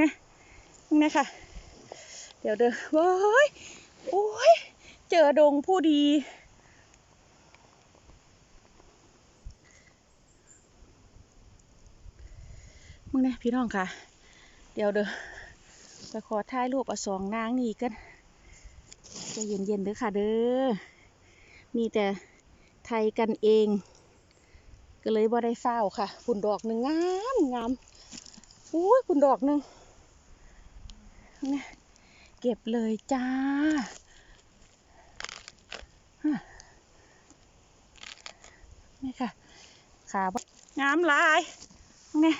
นี่นี่ค่ะเดี๋ยวเด้อว้ายโอ้ย เจอดงผู้ดี มึงเนี่ยพี่น้องค่ะ เดี๋ยวเด้อไปขอถ่ายรูปเอาสองนางนี่กันจะเย็นๆเด้อค่ะเด้อ มีแต่ไทยกันเอง ก็เลยบ่ได้เฝ้าค่ะปุ่นดอกหนึ่งงามงามอุ้ยปุ่นดอกหนึ่ง เนี่ยเก็บเลยจ้านี่ค่ะ ขาบงามลายเนี่ย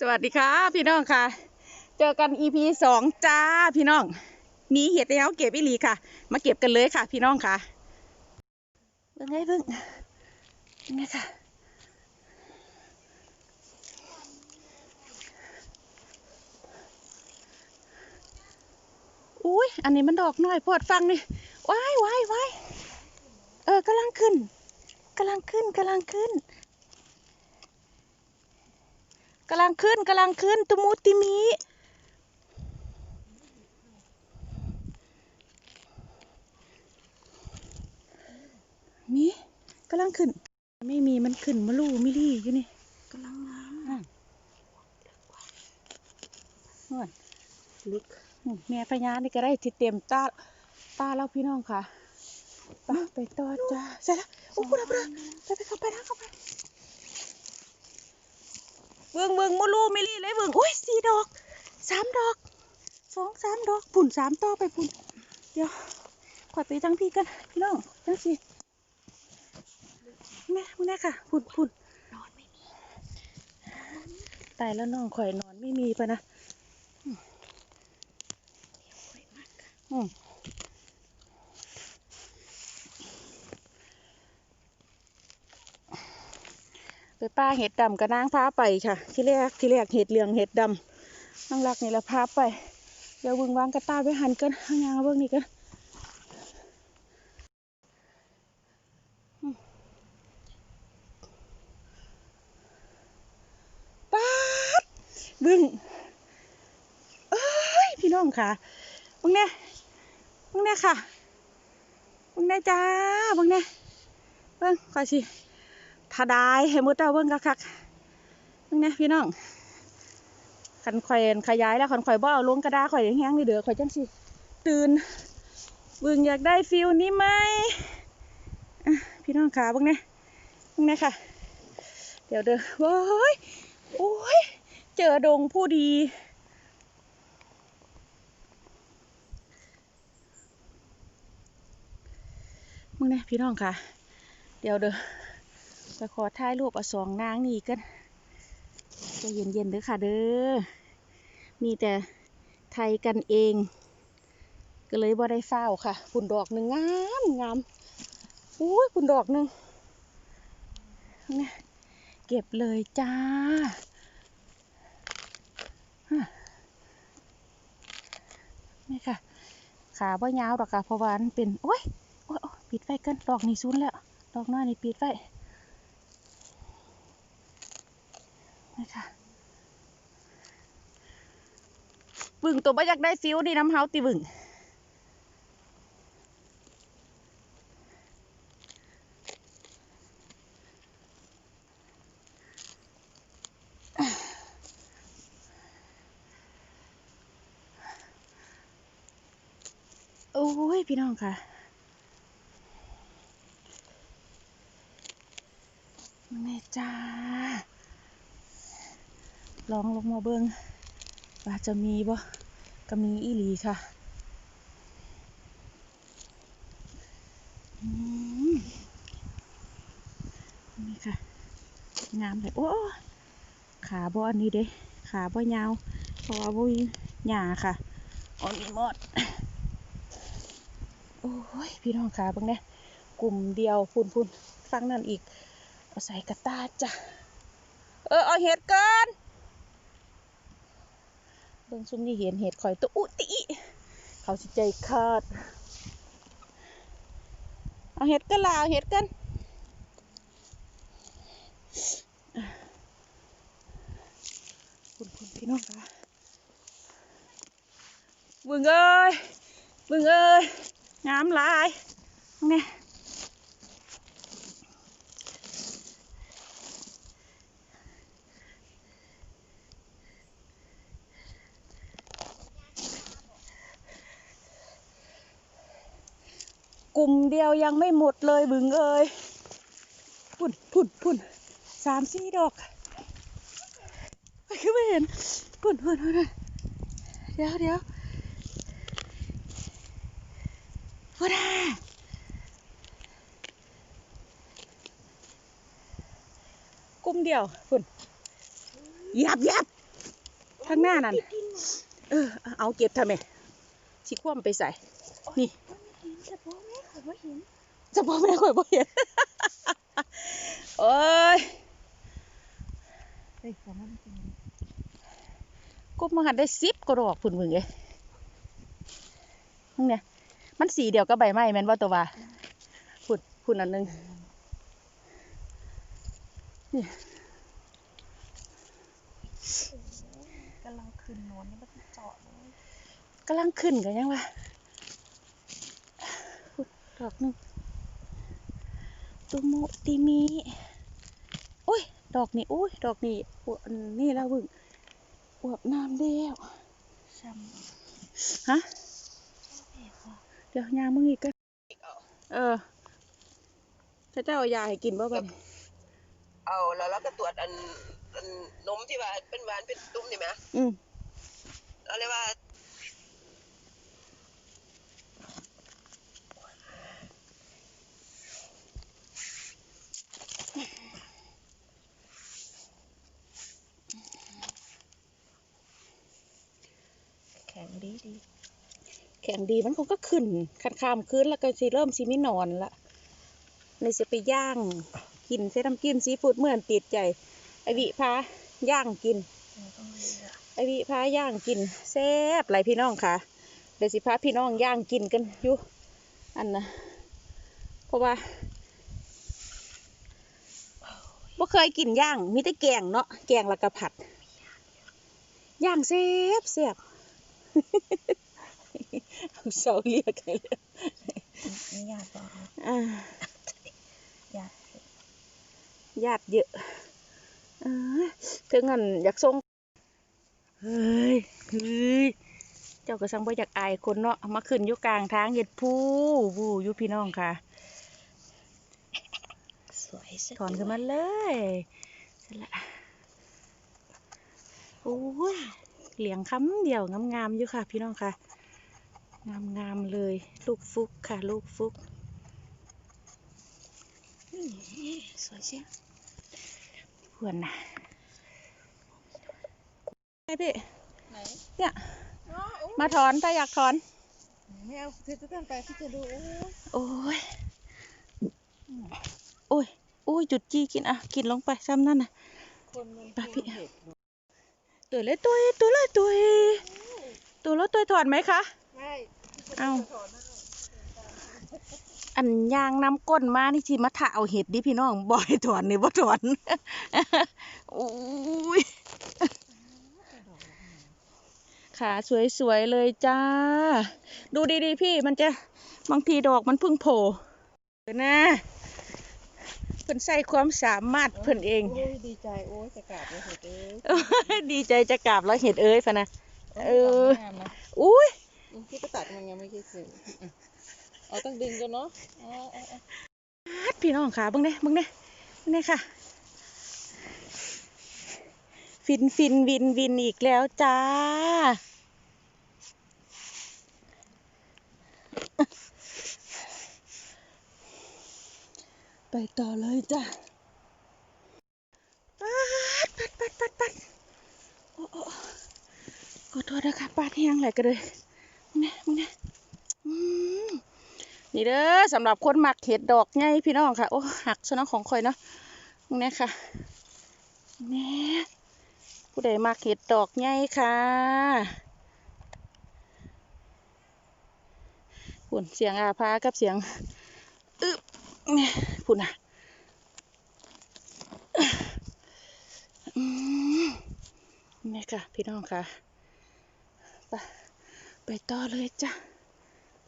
สวัสดีค่ะ พี่น้องค่ะ เจอกัน EP สองจ้าพี่น้อง มีเห็ดแล้วเก็บอีหลีค่ะ มาเก็บกันเลยค่ะ พี่น้องค่ะเบิ่งไงเบิ่งยังไงค่ะอุ้ยอันนี้มันดอกน้อยโพอดฟังนี่ว้ายว้ายว้ายเออกำลังขึ้นกำลังขึ้นกำลังขึ้น กำลังขึ้นกำลังขึ้นตุมูติมีมีกำลังขึ้น ไม่มีมันขึ้นมาลู่มิลี่อยู่นี่กำลังงามนั่นนวดลึกอืมแม่พญานี่ก็ได้ที่เต็มตาตาแล้วพี่น้องค่ะ ไปไปต่อจ้าใส่ละโอ้พูดแล้วพูดแล้วไปไปเข้าไปนะเข้าไป เบิ่งเบิ่งมูลูมิลี่เลยเบิ่งโอ้ยสี่ดอกสามดอกสองสามดอกปุ่นสามต่อไปปุ่นเดี๋ยวขอยไปทั้งพี่กันพี่น้องจังสิแม่แน่ค่ะปุ่นปุ่นนอนไม่มีตายแล้วน้องข่อยนอนไม่มีปะนะอืม อืมไปป้าเห็ดดำกับนางพาไปค่ะ ที่แรกที่แรกเห็ดเหลืองเห็ดดำนางรักนี่ละพาไปเดี๋ยวเบิ่งวางกระตาไปหันกันหางานเบิ่งนี่กันป๊าบิ่งเอ้ยพี่น้องค่ะบิ่งเนี่ยบิ่งเนี่ยค่ะบิ่งเนี่ยจ้าบิ่งเนี่ยเบิ่งขอยสิ ถ้าด้ให้หมดเอาเบิ่งคักๆนี่นะพี่น้องคันข่อยขยายแล้วคันข่อยบ่เอาลงกระดาษข่อยแห้งๆนี่เด้อข่อยจังสิตื่นเบิ่งอยากได้ฟิลนี้ไหมพี่น้องขาเบิ่งเนี่ยเบิ่งเนี่ยค่ะ เดี๋ยวเด้อโอ้ยโอ้ยเจอดงผู้ดีมึงเนี่ยพี่น้องค่ะ เดี๋ยวเด้อ ไปขอถ่ายรูปเอาสองนางนี่กันจะเย็นๆเด้อค่ะเด้อ มีแต่ไทยกันเอง ก็เลยบ่ได้เฝ้าวค่ะปุ่นดอกหนึ่งงามงามอุ้ยปุ่นดอกหนึ่งเนี่ยเก็บเลยจ้านี่ค่ะ ขาบ่ยาวดอกค่ะเพราะว่ามันเป็นโอ้ยโอ้ยโอ้ยปิดไฟกันดอกนี่ซุนแล้ว ดอกน้อยนี่ปิดไฟ นะคะบึงตัวบ่อยากได้ฟิวนี่น้ำเฮาติบึงโอ้ย พี่น้องค่ะแม่จ้า ลองลงมาเบิ่งว่าจะมีบ่ก็มีอีหลีค่ะนี่ค่ะ งามเลยโอ้ขาบ่อันนี้เด้ขาบ่ยาวเพราะว่าบ่มีหญ้าค่ะอ่อนอีหมดโอ้ยพี่น้องขาเบิ่งเนี่ยกลุ่มเดียวพุ่นพุ่นฟังนั่นอีก เอาใส่กระตาจ้ะเออเอาเห็ดก่อน เบิ่งซุ่มนี่เห็นเห็ดข่อยตัวอุติเขาสิใจขาดเอาเห็ดกันล่ะเอาเห็ดกันคุณคุณพี่น้องคะบึงเอ้ยบึงเอ้ยงามหลายนี่ กลุ่มเดียวยังไม่หมดเลยบึงเอ้ยพุ่นพุ่นพุ่นสามสี่ดอกไปคือไม่เห็นปุ่นปุ่นปุ่นเดี๋ยวเดี๋ยวพุ่นอะกุมเดียวปุ่นยับยับข้างหน้านั่นเออเอาเก็บทำไมชิคว่ำไปใส่ นี่ บอกแม่เขาไม่เห็นจะบอกแม่ข่อยบ่เห็นโอ้ยเฮ้ยแต่มันเป็นกุมมาหันได้สิบกระดอกพุ่นมึงเอ้ยมึงเนี่ยมันสีเดียวกับใบไม้แม่นว่าตัวว่าพุ่นพุ่นอันหนึงกำลังขึ้นโนนนี่มันเจาะเลยกำลังขึ้นกันยังวะพุ่น ดอกหนึงตุโมติมีโอ้ย ดอกนี่โอ้ย ดอกนี่อวบอันนี่แล้วบึงอวบน้ำแล้วช้ฮะำเห็ดว่ะเดี๋ยวยามึงอีกก็เออถ้าเจ้าเอายาให้กินบ่บัดนี้เอาแล้วเราก็ตรวจอันอันนมที่ว่าเป็นหวานเป็นตุ้มนี่ไหมอืมเราเรียกว่า แข็งดีดี แข็งดีมันคงก็ขึ้นคันข้ามคืนแล้วก็สิเริ่มสิไม่นอนละในสิไปย่าง กินเส้น้ำจิ้มซีฟู้ดเหมือนติดใจ ไอวิพาย่างกิน ไอวิพาย่างกินแซ่บหลพี่น้องค่ะเดี๋ยวสิพาพี่น้องย่างกินกันอยู่อันนะเพราะว่าบ่เคยกินย่างมีแต่แกงเนาะแกงแล้วก็ผัดย่างแซ่บแซ่บ เอาเสาเรียกให้เลยนี่ญาติบอกอ่าญาติญาติเยอะเออถึงงันอยากส่งเฮ้ยเฮ้ยเจ้าก็สังบ่อยากอายคนเนาะมาขึ้นอยู่กลางทางเห็ดผู้วูอยู่พี่น้องค่ะ สวยสักถอนขึ้นมาเลยเสร็จละโอ้ย เหลียงคำเดียวงามๆอยู่ค่ะ พี่น้องค่ะ งามๆเลย ลูกฟุกค่ะ ลูกฟุกนี่สวยเชียวหวนนะไอพี่ไหนเนี่ย มาถอนถ้าอยากถอนไม่เอาคือจะกันไปที่จะดู โอ้ย โอ้ย โอ้ย จุดจีกินอะ กินลงไปซ้ำนั่นน่ะคนมันไปพี่ ตัวเล็กตัวตัวเล็กตัวตัวแล้วตัวถอนไหมคะไม่เอาอันยางน้ำก้นมานี่สิมาถาเอาเห็ดดิพี่น้องบ่อยถอนนี่บ่ถอนโอ้ยขาสวยๆเลยจ้า ดูดีๆพี่มันจะบางทีดอกมันพิ่งโผล่เดี๋ยนะ เพิ่นใส่ความสามารถเพิ่นเองโอ้ยดีใจโอ้ยจะกราบเลยเถอะเด้โอ้ยดีใจจะกราบแล้วเห็ดเอ้ยพะนะ เอองามนะอุ้ยที่ก็ตัดมันยังไม่คิดสึงเอาต้องดึงกันเนาะเอาเอาเอาฮัดพี่น้องขาเบิ่งเด้เบิ่งเด้เบิ่งเด้ค่ะ ฟินฟินวินวินอีกแล้วจ้า ไปต่อเลยจ้ะปัดปัดปัดปัดปัดโอ้โอ้ขอโทษนะคะปาดแห้งไหลกันเลยมึงเนี่ยมึงเนี่ยอืมนี่เด้อสำหรับคนมักเห็ดดอกไงพี่น้องค่ะ โอ้หักซะเนาะของคอยเนาะมึงเนี่ยค่ะเนี่ยผู้ใดมักเห็ดดอกไงค่ะหุ่นเสียงอาพากับเสียงอึบ พุ่นะอืมเนี่ค่ะ พี่น้องค่ะ ไปต่อเลยจ้ะ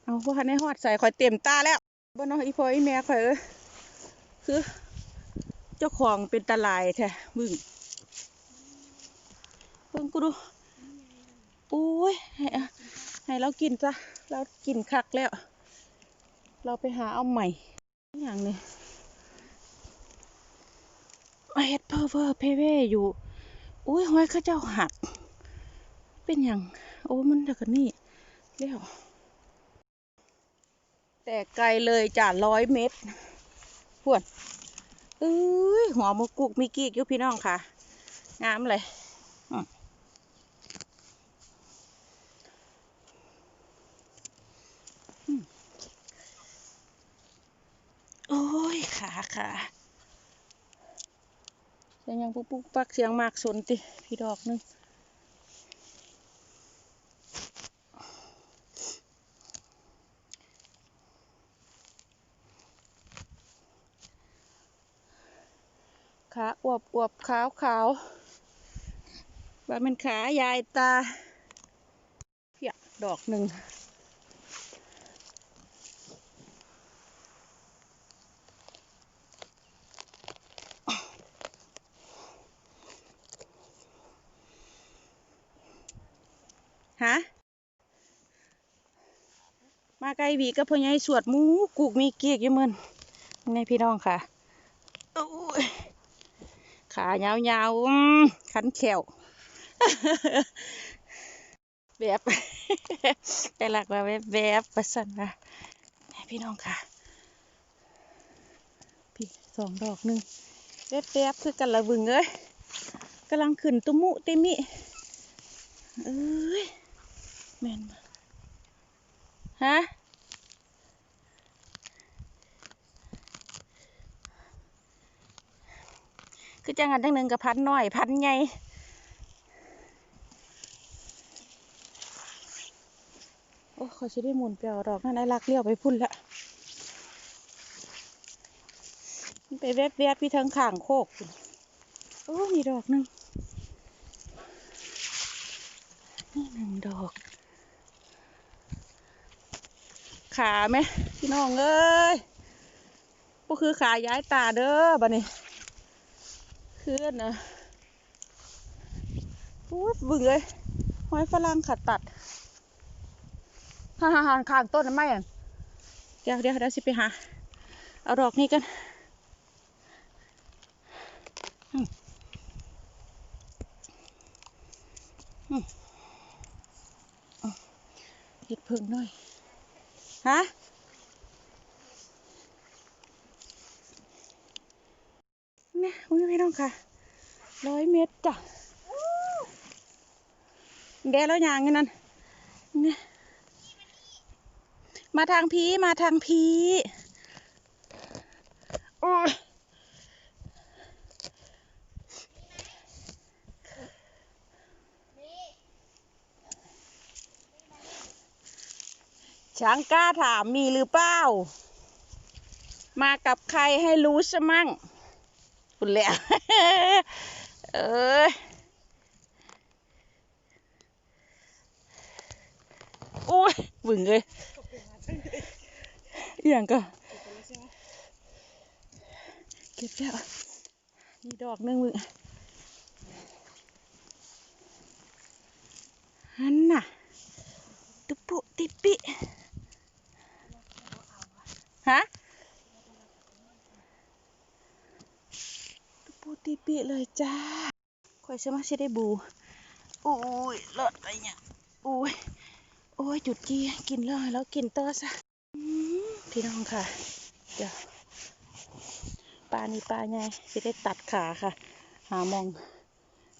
เอาว่าในหอดใส่ข่อยเต็มตาแล้วบ่น้องอีพออีแม่ข่อยเอ้ยคือ เจ้าของเป็นตาลายแท้มึงเพิ่งกูดูโอ้ยให้อะให้เรากินจ้ะ เรากินคักแล้ว เราไปหาเอาใหม่ อย่างนี้เฮ็ดเพอเวอร์เพเวอยู่ อุ้ยห้อยข้าเจ้าหัก เป็นอย่าง โอ้มันเด็กนี่เลี้ยวแต่ไกลเลยจ้ะร้อยเมตรพวดเอ้ยหัวมุกกุกมีกีกอยู่พี่น้องค่ะ งามเลยอืมอืม โอ้ยขาขาเสียงยังปุ๊กปุ๊กปักเสียงมากสนติพี่ดอกหนึงขาอวบอวบขาวขาวว่ามันขายายตาเพียดอกหนึ่ง ฮะมาไกลวีกับพ่อใหญ่สวดมูกูกมีเกียกอยู่มึนไงพี่น้องค่ะขายาวๆขันแขวแบบแต่หลักว่าแบบแบบประสันนะให้พี่น้องค่ะ พี่สองดอกหนึ่งแบบแบบคือกันละบึงเอ้ยกำลังขึ้นตุมุเตมิเอ้ย แม่นบ่ฮะคือจังหันจังหนึ่งกับพันน้อย พันใหญ่โอ้เขาจะได้หมุนไปเอาดอกนั่นไอ้ลักเลี้ยวไปพุ่นละมันไปแวบๆบพี่ทางข่างโคกพุ่นโอ้มีดอกหนึ่งนี่หนึ่งดอก ขาไหมพี่น้องเอ้ยก็คือขาย้ายตาเด้อบัดนี้คืออันนะโอ้ยบึงเลยหอยฝรั่งขัดตัดฮ่าฮ่าข้างต้นไม่อะเดี๋ยวเดี๋ยวเดี๋ยวสิไปหา เอาดอกนี้กันอืมอืมอืมเห็ดเพิ่งหน่อย ฮะเนี่ยอุ้ยพี่น้องค่ะ ร้อยเมตรจ้ะแดแล้วยางเงนั่นเนี่ยมาทางพีมาทางพีโอ้ย ช้างกล้าถามมีหรือเปล่า มากับใครให้รู้สมั่งคุณแหละเอ้ยโอ้ยบึ่งเลยอย่างก็เก็บแล้วมีดอกนึงมึงฮันน่ะ ตุ๊ปุติปิ ฮะปูติปิเลยจ้าข่อยอยสมาชิได้บูโอ้ยเลิศไปเนี่ยโอ้ยโอ้ยจุดจีกินเลยแล้วกินต่อซะอืมพี่น้องค่ะ เดี๋ยวปลานี่ปลาไงจะได้ตัดขาค่ะ หามอง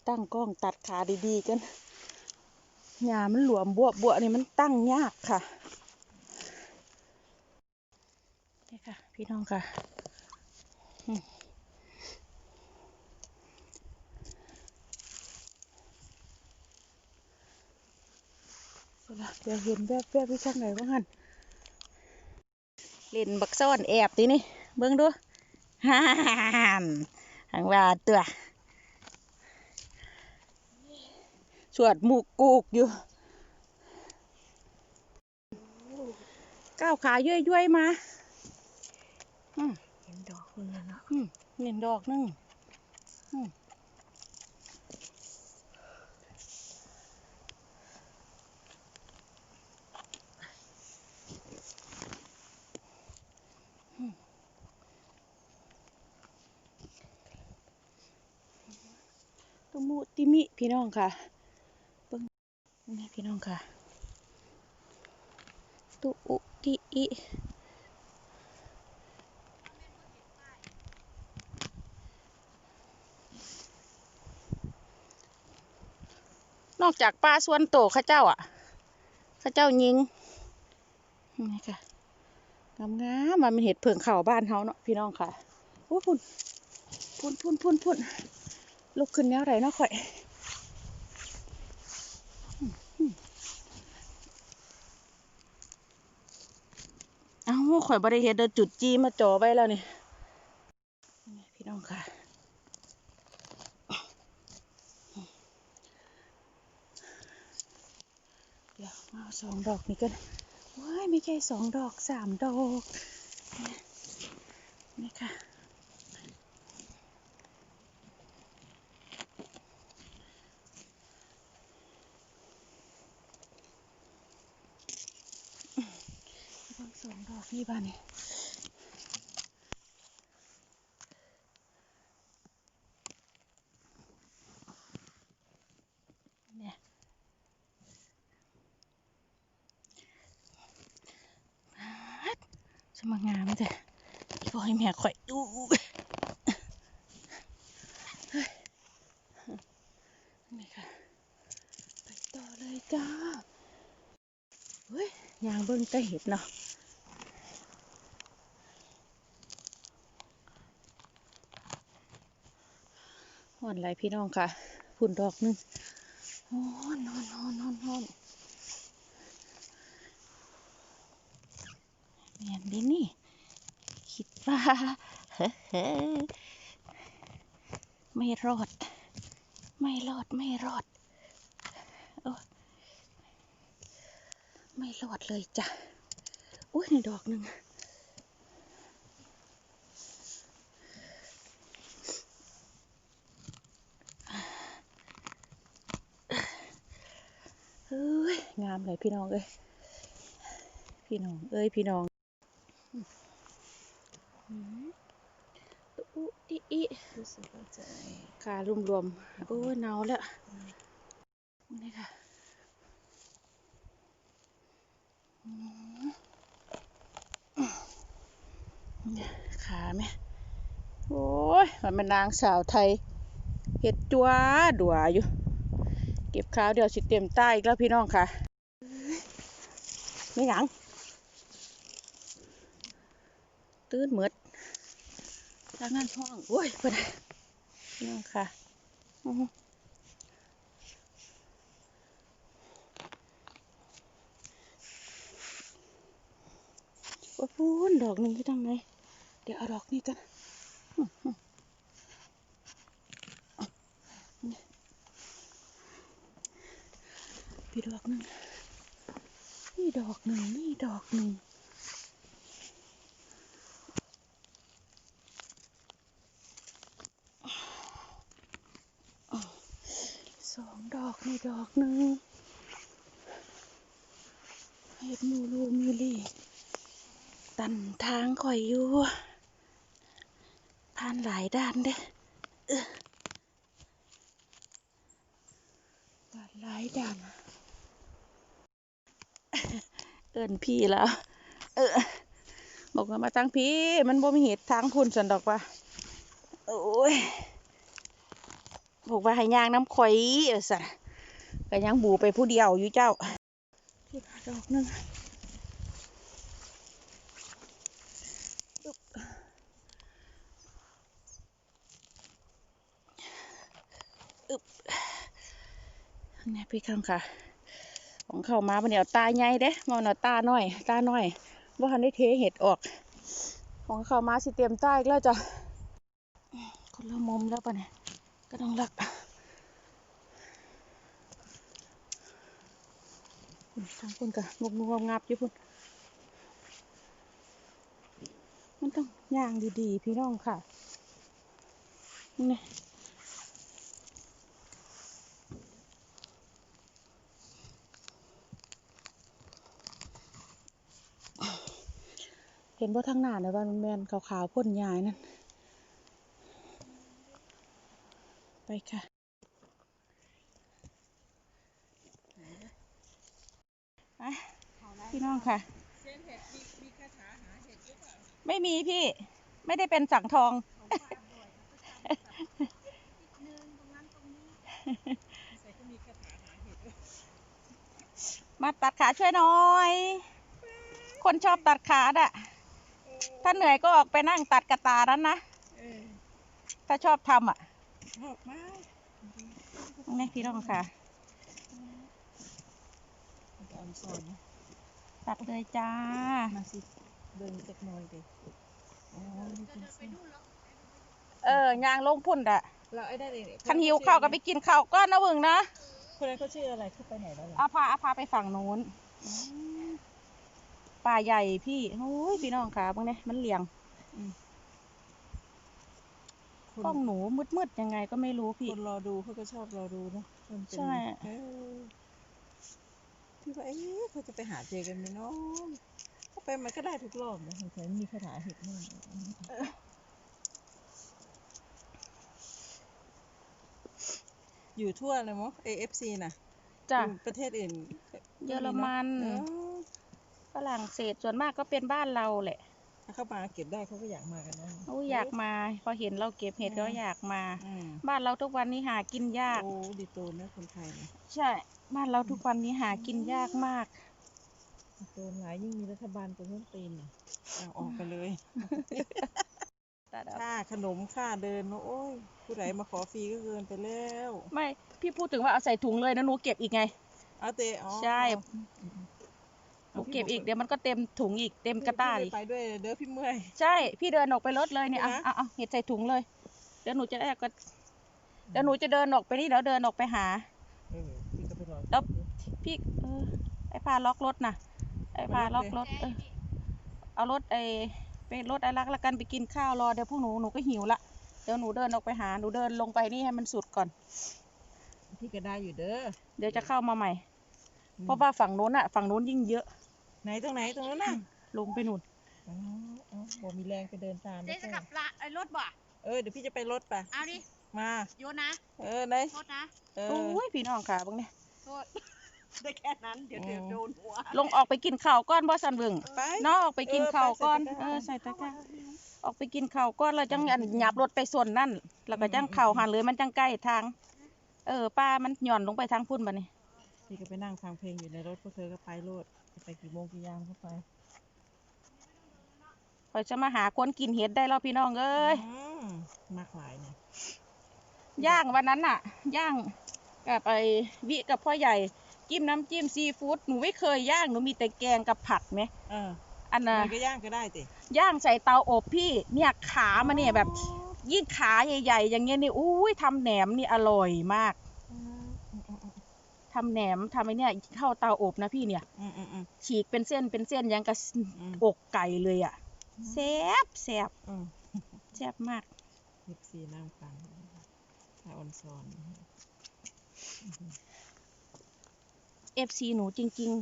ตั้งกล้องตัดขาดีๆกันหญ้ามันหลวมบวบบวนี่มันตั้งยากค่ะนี่ค่ะ พี่น้องค่ะอืมเอาล่ะเดี๋ยวเห็นแวบๆพี่ช่างไหนบ้างหันเล่นบักซ่อนแอบตีนี่ เบิ่งดูฮ่านทางว่าตัวสวดหมูกกูกอยู่ก้าวขาย่อยๆมา เห็นดอกคุณแล้วเนาะเห็นดอกนึงตุมุติมิพี่น้องค่ะเบิ่งนี่พี่น้องค่ะ ตุอุติอิ นอกจากปลาส่วนโตข้าเจ้าอะข้าเจ้ายิงนี่ค่ะงามงามมันเป็นเห็ดเผิงเข่าบ้านเฮาเนาะพี่น้องค่ะโอ้พุ่นพุ่นพุ่นพุ่นพุ่นลุกขึ้นแนวไรเนาะข่อยเอ้าข่อยบริเฮ็ดเดินจุดจีมาจ่อไว้แล้วนี่พี่น้องค่ะ เดี๋ยวเอา สองดอกนี่กันว้ายไม่ใช่สองดอกสามดอกนี่ค่ะดอกสองดอกนี่บ้านนี่เนี่ย สมังงามจ้ะอีพ่อให้แม่ข่อยดูนี่ค่ะ ไปต่อเลยจ้าเฮ้ยยางเบิ้งก็เห็ดเนาะหอนไรพี่น้องค่ะ ฝุ่นดอกนึงโอ้นอนนอนนอนนอนแม่น ดินี่ คิดว่า เฮ้ยไม่รอด ไม่รอด ไม่รอดโอ้ไม่รอดเลยจ้ะ อุ้ยนี่ดอกหนึ่งเฮ้ยงามเลยพี่น้องเอ้ย พี่น้องเอ้ย พี่น้อง อืมอุอิอิ รู้สึกว่าจะขารวมๆโอ้ยหนาวแล้วนี่ค่ะอืมเนี่ยขาไหมโอ้ยมันเป็นนางสาวไทยเห็ดจัวดัวอยู่ เก็บข้าวเดี๋ยวสิเต็มใต้อีกแล้วพี่น้องค่ะไม่หยัง ตื่นหมด ทางนั้นห้องโอ้ยเพื่อนพี่น้องค่ะอื้อหือว่าพูนดอกหนึ่งที่ทางไหนเดี๋ยวเอาดอกนี้กันอื้อหือนี่พี่ดอกหนึ่งนี่ดอกหนึ่งนี่ดอกหนึ่ง สอง ดอกหนึ่งเห็ดมูลูมิลีตันทางข่อยอยู่ผ่านหลายด้านเด้อเออหลายดังเอินพี่แล้ว เออบอกว่ามาตั้งพี่ มันบ่มีเหตุทางพุ่นสันดอกว่าโอ้ยบอกว่าให้ย่างน้ำข่อยเออสะ ก็ยังบูไปผู้เดียวอยู่เจ้าพี่พาดอกนึงอึบอึบนี่พี่คำค่ะ ของเข้ามาบันเดียวตาใหญ่เด้มันเอาตาหน้อย ตาหน้อยว่าทันได้เทเห็ดออก ของเข้ามาสิเตรียมใต้แล้วจ้ะคนละมุมแล้วปะเนี่ยก็ต้องรักคุณ ทางคนกะงกงวงับอยู่พุ่นมันต้องย่างดีๆ พี่น้องค่ะนี่เห็นว่าทางหน้าเนี่ยว่ามันแมนขาวๆพ่นยายนั่น ไปค่ะ ไป พี่น้องค่ะ ไม่มีพี่ ไม่ได้เป็นสังทอง มาตัดขาช่วยหน่อย คนชอบตัดขาอะถ้าเหนื่อยก็ออกไปนั่งตัดกระตานั้นนะถ้าชอบทำอะชอบมากนี่พี่น้องค่ะตอนสอน ตัดเลยจ้า มาสิเดินสักหน่อยดิอ๋อนี่เป็นเส้นเออยางลงพุ่นอะเราไอ้ได้เลยคันหิวข้าวก็ไปกินข้าวก้อนนะเบึงนะคนนั้นเขาชื่ออะไรเขาไปไหนแล้วล่ะเอาพาเอาพาไปฝั่งโน้นป่าใหญ่พี่โอ้ยพี่น้องค่ะบางเนี่ยมันเหลียงคนกล้องหนูมืดๆยังไงก็ไม่รู้พี่ คนรอดูเขาก็ชอบรอดูเนาะมันเป็นใช่ เออ พี่ว่าเอ๊ะเขาจะไปหาเจอกันไหมเนาะเขาไปมันก็ได้ทุกรอบนะสงสัยมีคาถาเห็ดแน่อยู่ทั่วเลยมั้ง AFC น่ะจ้ะอยู่ประเทศอื่นเยอรมัน เออฝรั่งเศสส่วนมากก็เป็นบ้านเราแหละ ถ้าเข้ามาเก็บได้เขาก็อยากมากันนะโอ้ยอยากมา พอเห็นเราเก็บเห็ดก็อยากมา อืมบ้านเราทุกวันนี้หากินยาก โอ้ดีโตนะคนไทยนะใช่ บ้านเราทุกวันนี้หากินยากมาก ดีโตหลายยิ่งมีรัฐบาลตัวเพิ่มตีนเนี่ยเอาออกไปเลย ตัดเอาค่าขนมค่าเดินเนอะโอ้ย ผู้ใดมาขอฟรีก็เกินไปแล้ว ไม่ พี่พูดถึงว่าเอาใส่ถุงเลยนะหนูเก็บอีกไง เอาเตะอ๋อใช่ หนูเก็บอีกเดี๋ยวมันก็เต็มถุงอีกเต็มกระต้าพี่อีกไปด้วยเด้อพี่เมื่อย ใช่พี่เดินออกไปรถเลยเนี่ยเอานะเอาเอาเห็ดใส่ถุงเลยเดี๋ยวหนูจะได้ก็เดี๋ยวหนูจะเดินออกไปนี่เดี๋ยวเดินออกไปหาเออพี่ก็ไปรอแล้วพี่เออไอ้พาล็อกรถน่ะไอ้พาล็อกรถเออเอารถไอ้ไปรถไอ้รักละกันไปกินข้าวรอเดี๋ยวพวกหนูหนูก็หิวละเดี๋ยวหนูเดินออกไปหาหนูเดินลงไปนี่ให้มันสุดก่อนพี่ก็ได้อยู่เด้อเดี๋ยวจะเข้ามาใหม่อืมเพราะว่าฝั่งนู้นอะฝั่งนู้นยิ่งเยอะ ไหนตรงไหนตรงนั้นน่ะลงไปนู่นอ๋ออ๋อบ่มีแรงไปเดินตามเจ๊ไม่จะใช่กลับละไอ้รถบ่เออเดี๋ยวพี่จะไปรถป่ะเอาดิมาโยนนะเออไหนโทษนะเออโอ้ยพี่น้องค่ะบางเนี่ยโทษได้แค่นั้นเดี๋ยวเดี๋ยวอืมโดนหัวลงออกไปกินข้าวก้อนบ่สันเบิ่งไปน้องออกไปกินข้าวก้อนเอเอออไปใส่ใส่ตะตะกกร้าร้าออกไปกินข้าวก้อนแล้วจังอันหยับรถไปส่วนนั่นแล้วก็จังเข่าหันเลยมันจังใกล้ทาง เออป้ามันหย่อนลงไปทางพุ่นบ่นี่พี่ก็ไปนั่งฟังเพลงอยู่ในรถพวกเธอก็ไปโลด จะไปกี่โมงกี่ยามก็ไปคอยจะมาหาคนกินเห็ดได้แล้วพี่น้องเอ้ยอืมมากหลายเนี่ยย่างวันนั้นน่ะ ย่างกับไอ้วิกับพ่อใหญ่จิ้มน้ำจิ้มซีฟู้ดหนูไม่เคยย่างหนูมีแต่แกงกับผัดไหมเอออันน่ะมันก็ย่างก็ได้ติย่างใส่เตาอบพี่เนี่ยขามาเนี่ยแบบ ยิ่งขาใหญ่ ๆ อย่างเงี้ยนี่อุ้ยทำแหนมนี่อร่อยมากอืมอืมอืมอืม ทำแหนมทำไอ้เนี่ยเข้าเตาอบนะพี่เนี่ยอืมอืมอืมฉีกเป็นเส้นเป็นเส้นยังกัอืมอกไก่เลยอะแซ่บแซ่บอืมแซ่บมากยิบซีน้ำฟังถ้าออนซอนเอฟซีหนูจริง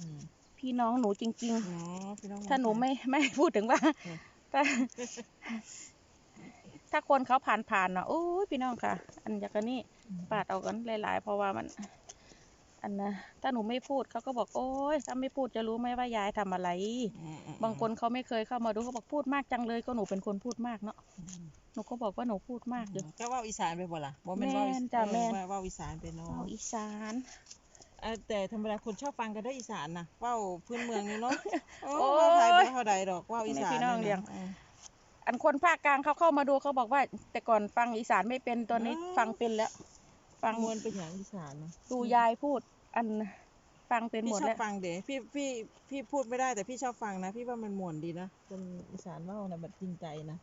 อืมๆพี่น้องหนูจริงอ๋อพี่น้องๆถ้าหนูไม่ไม่พูดถึงว่าอืมถ้าถ้าคนเขาผ่านๆเนาะโอ้ยพี่น้องค่ะ อันจากอันนี้ปาดเอากันหลาย ๆ เพราะว่ามัน อันนะถ้าหนูไม่พูดเขาก็บอกโอ๊ยถ้าไม่พูดจะรู้ไหมว่ายายทำอะไรอืมอืมบางคนเขาไม่เคยเข้ามาดูเขาบอกพูดมากจังเลยก็หนูเป็นคนพูดมากเนาะอืมหนูก็บอกว่าหนูพูดมากอยู่ ก็เว่าอีสานไปบ่ล่ะบ่แม่นเว่าอีแม่นสจ้ะเออแม่นว่าเว่าอีสานไปเนาะเอาอีสานเออแต่ธรรมดาคนชอบฟังกันได้อีสานนะเว่าพื้นเมืองนี่เนาะโอ้โอ้เว่าไทยยบ่เท่าใดดอกเว่าอีสานพี่น้องนี่ะเลี้ยง ออ อันคนภาคกลางเขาเข้ามาดูเขาบอกว่า แต่ก่อนฟังอีสานไม่เป็นตอนนี้อ๋อ ฟังเป็นแล้ว ฟังมวนเป็นอย่างอีสานนะดูยายพูด อันฟังเป็นหพี่มดชอแล้บวฟังเด้พี่พี่พี่พูดไม่ได้แต่พี่ชอบฟังนะ พี่ว่ามันม่วนดีนะคนอีสานเว่านะแบบจริงใจนะ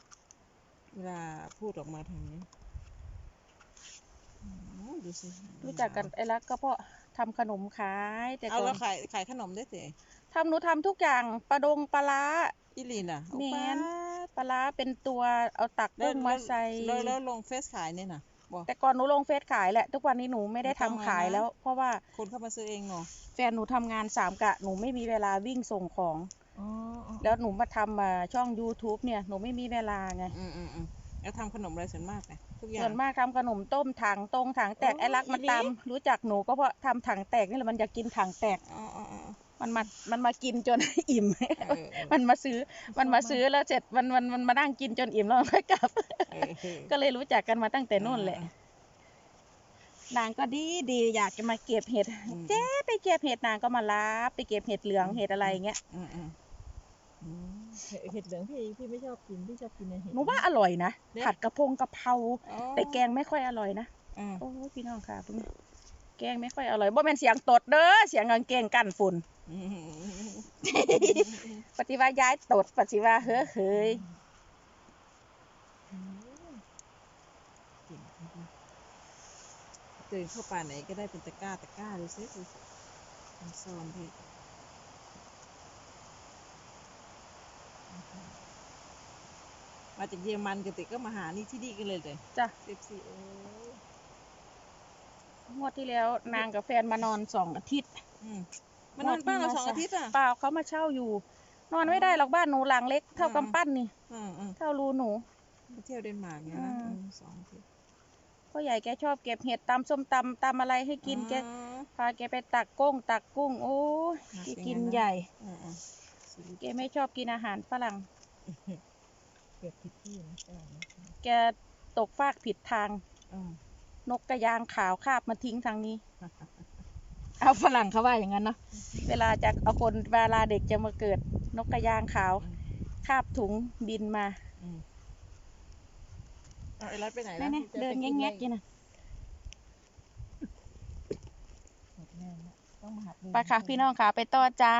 เวลาพูดออกมาทางนี้อืมดูสิรู้จักกันไอ้รักก็เพราะทำขนมขายแต่เอาก่อแล้นวขายขายขนมได้เต๋ทำหนูทำทุกอย่างปลาดงปลาร้า อีลีนอะเอาแม่นป๊าดปลาร้าเป็นตัวเอาตักแล้วกุ้งมาใส่แล้วแล้วลงเฟซขายเนี่ยนะ บอกแต่ก่อนหนูลงเฟซขายแหละ ทุกวันนี้หนูไม่ได้ไม่ทำต้องแล้วขายนะแล้ว เพราะว่าคนเข้ามาซื้อเองเนาะแฟนหนูทำงานสามกะ หนูไม่มีเวลาวิ่งส่งของ อ๋ออ๋อแล้วหนูมาทำอ่าช่อง YouTube เนี่ยหนูไม่มีเวลาไงอืมอืมอืมแล้วทำขนมอะไรส่วนมากไงทุกอย่าง ส่วนมากทำขนมต้มถังตรงถังแตกโอ้ไอ้รักอีมันนี่ตามรู้จักหนูก็เพราะทำถังแตกนี่แหละมันอยากกินถังแตก อ๋ออ๋ออ๋อ มันมา มันมากินจน อิ่มเออเออ มันมาซื้อ มันมาซื้อแล้วเสร็จ มัน มัน มันมานั่งกินจนอิ่มแล้วมันก็กลับ เออเออ ก็เลยรู้จักกันมาตั้งแต่นู่นแหละ อ่านางก็ดีดีอยากจะมาเก็บเห็ด อืม เจ๊ไปเก็บเห็ดนางก็มารับไปเก็บเห็ดเหลืองเห็ดอะไรอย่างเงี้ยอืมอืมอืมเห็ดเห็ดเหลืองพี่พี่ไม่ชอบกินพี่ชอบกินในเห็ด หนูว่าอร่อยนะ เนี่ย ผัดกระพงกะเพรา อ๋อแต่แกงไม่ค่อยอร่อยนะอืมโอ้ยพี่น้องค่ะพี่แกงไม่ค่อยอร่อยบ่แม่นเสียงตดเด้อเสียงกางเกงกันฝุ่นอืมอืมอืมปฏิว่าย้ายตดปฏิว่าเฮ้อเฮ้ยอืมเก่งจริงๆเดินเข้าป่าไหนก็ได้เป็นตะกร้าตะกร้าดูสิดูสิมันซ่อนพี่มาจากเยอรมันกันติก็มาหานี่ที่นี่กันเลยเลยจ้ะเซฟซีโอ้ งวดที่แล้วนางกับแฟนมานอนสองอาทิตย์อืมมานอนบ้านเราสองอาทิตย์อะเปล่าเขามาเช่าอยู่ นอนไม่ได้หรอกบ้านหนูหลังเล็ก เท่าอืมกำปั้นนี่อืมอืมเท่ารูหนูไปเที่ยวเดนมาร์กเนี่ยนะอืมอืมสองอาทิตย์พ่อใหญ่แกชอบเก็บเห็ดตำส้มตำตำอะไรให้กินแกอ๋อพาแกไปตักกุ้งตักกุ้งโอ้ยน่าแกเสียกินงั้นนะใหญ่อืมอืมชีวิตแกไม่ชอบกินอาหารฝรั่งเกือบผิดที่นะใช่ไหมแกตกฟากผิดทางอืม นกกระยางขาวคาบมาทิ้งทางนี้ เอาฝรั่งเขาว่าอย่างนั้นเนาะเวลาจะเอาคนเวลาเด็กจะมาเกิด นกกระยางขาวอืมคาบถุงบินมาอืมเอาไอ้รัดไปไหนแน่แล้วๆเดินแง่ๆกินนะหมดแน่แล้วต้องมาหัดเดินไปค่ะพี่น้องค่ะไปต่อจ้า